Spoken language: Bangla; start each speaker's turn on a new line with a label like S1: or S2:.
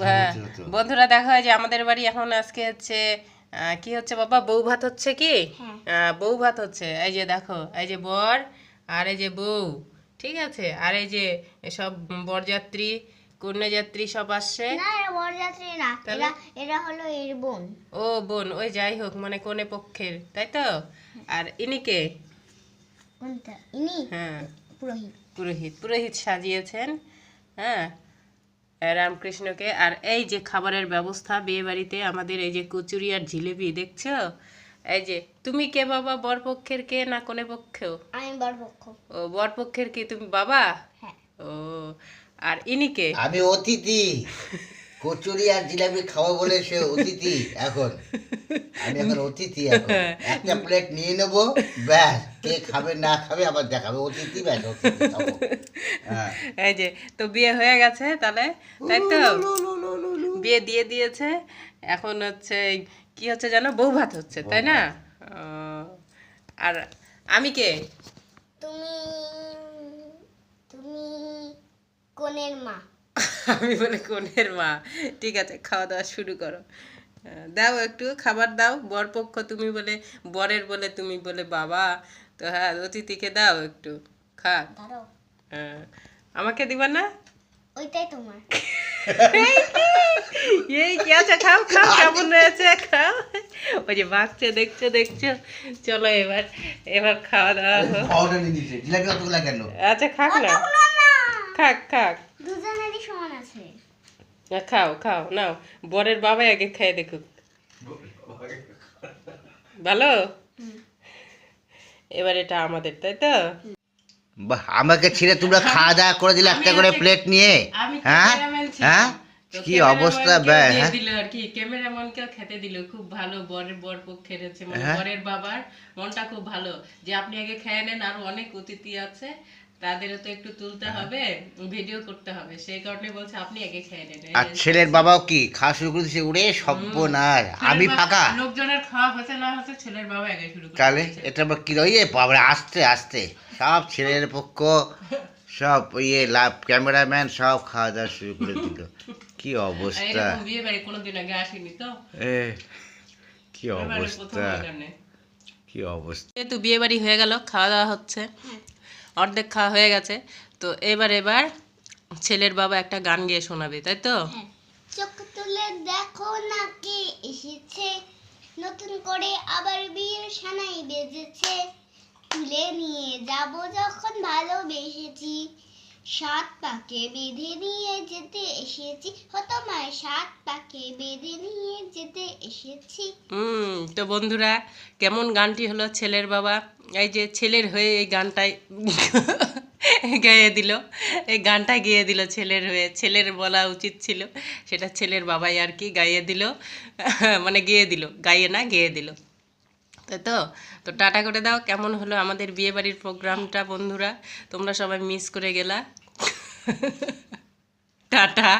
S1: হ্যাঁ, বন্ধুরা দেখা হয় যে আমাদের বাড়ি এখন আজকে হচ্ছে কি হচ্ছে বাবা? বউ ভাত হচ্ছে কি? আহ, বউ ভাত হচ্ছে। এই যে দেখো এই যে বর আর এই যে বউ ঠিক আছে? আর এই যে সব বরযাত্রী কন্যাযাত্রী সব আসছে।
S2: না এরা বরযাত্রী না এরা এরা হলো এর বোন।
S1: ও বোন ওই যাই হোক মানে কোনে পক্ষের তাই তো? আর
S2: কোনটা? ইনি?
S1: হ্যাঁ।
S2: পুরোহিত।
S1: পুরোহিত পুরোহিত সাজিয়েছেন। হ্যাঁ। রামকৃষ্ণকে। আর এই যে খাবারের ব্যবস্থা বিয়ে বাড়িতে আমাদের এই যে কচুরি আর জিলেবি দেখছ? এই যে তুমি কে বাবা বরপক্ষের কে না কোনে পক্ষেও?
S2: আমি বরপক্ষ।
S1: ও বরপক্ষের কি তুমি বাবা?
S2: হ্যাঁ।
S1: ও আর ইনি কে?
S3: আমি অতিথি। কচুরি আর জিলাপি খাওয়া বলে সে অতিথি এখন। আমি এখন অতিথি এখন। একটা প্লেট নিয়ে নেব ব্যাস কে খাবে না খাবে আবার দেখাবে। অতিথি ব্যাস অতিথি খাব। হ্যাঁ।
S1: এই যে তো বিয়ে হয়ে গেছে তাহলে তাই তো? বিয়ে দিয়ে দিয়েছে। এখন হচ্ছে কি হচ্ছে জানো? বউ ভাত হচ্ছে তাই না? আর আমি কে?
S2: তুমি তুমি কোনের মা।
S1: আমি বলে কোনের মা ঠিক আছে খাওয়া দাওয়া শুরু করো। দাও একটু খাবার দাও। বরপক্ষ তুমি বলে বরের বলে তুমি বলে বাবা তো হ্যাঁ অতিথিকে দাও একটু খা হ্যাঁ। আমাকে দিবা না?
S2: ওইটাই তোমার।
S1: এই কি? আছে খাও খাও কেমন রয়েছে খাও। ওই যে বাচ্চা দেখছ দেখছ। চলো এবার এবার খাওয়া দাওয়া হোক। আচ্ছা খাক না। খাক খাক।
S2: দুজনেরই সমান আছে।
S1: না, খাও খাও নাও। বরের বাবা আগে খেয়ে দেখুক। ভালো? এবার এটা আমাদের তাই তো?
S3: আমাকে ছেড়ে তোমরা খাওয়া দাওয়া করে দিলে একটা করে প্লেট নিয়ে? হ্যাঁ? হ্যাঁ? কি অবস্থা ব্যা
S1: দিয়ে
S3: হ্যাঁ?
S1: দিল আর কি। ক্যামেরাম্যানকেও খেতে দিল। খুব ভালো বরের বর পক্ষের হচ্ছে মানে
S3: হ্যাঁ।
S1: বরের বাবার মনটা খুব ভালো। যে আপনি আগে খেয়ে নেন আরও অনেক অতিথি আছে। তাদেরও তো একটু তুলতে
S3: হ্যাঁ।
S1: হবে ভিডিও করতে হবে। সেই কারণে বলছে আপনি আগে খেয়ে নেন। এই
S3: আর ছেলের বাবাও কি? খাওয়া শুরু করে দিচ্ছে উড়ে সব্যনাশ আমি ফাঁকা।
S1: লোকজনের খাওয়া হচ্ছে না হচ্ছে ছেলের বাবা আগে শুরু করে
S3: তাহলে এটা আবার কি রয়ে? বাবা আস্তে আস্তে সব ছেলের পক্ষ সব ইয়ে লাভ ক্যামেরাম্যান সব খাওয়া দাওয়া শুরু করে দিল। কি অবস্থা?
S1: বিয়ে বাড়ি কোনোদিন আগে আসেনি তো?
S3: এ কি অবস্থা? কি অবস্থা?
S1: যেহেতু বিয়ে বাড়ি হয়ে গেল খাওয়া দাওয়া হচ্ছে। অর্ধেক খাওয়া হয়ে গেছে। তো এবার এবার ছেলের বাবা একটা গান গিয়ে শোনাবে, তাই তো?
S2: চোখ তুলে দেখো না কে এসেছে। নতুন করে আবার বিয়ের সানাই বেজেছে। তুলে নিয়ে যাব যখন ভালোবেসেছি। সাত পাকে বেঁধে নিয়ে যেতে এসেছি। হতো মায় সাত পাকে বেঁধে নিয়ে যেতে এসেছি।
S1: হুম, তো বন্ধুরা, কেমন গানটি হলো ছেলের বাবা? এই যে ছেলের হয়ে এই গানটাই গেয়ে দিল। এই গানটা গেয়ে দিল ছেলের হয়ে। ছেলের বলা উচিত ছিল, সেটা ছেলের বাবাই আর কি গাইয়ে দিল। মানে গেয়ে দিল, গাইয়ে না গেয়ে দিল। তাই তো তো টাটা করে দাও। কেমন হলো আমাদের বিয়ে বাড়ির প্রোগ্রামটা বন্ধুরা? তোমরা সবাই মিস করে গেলা। টাটা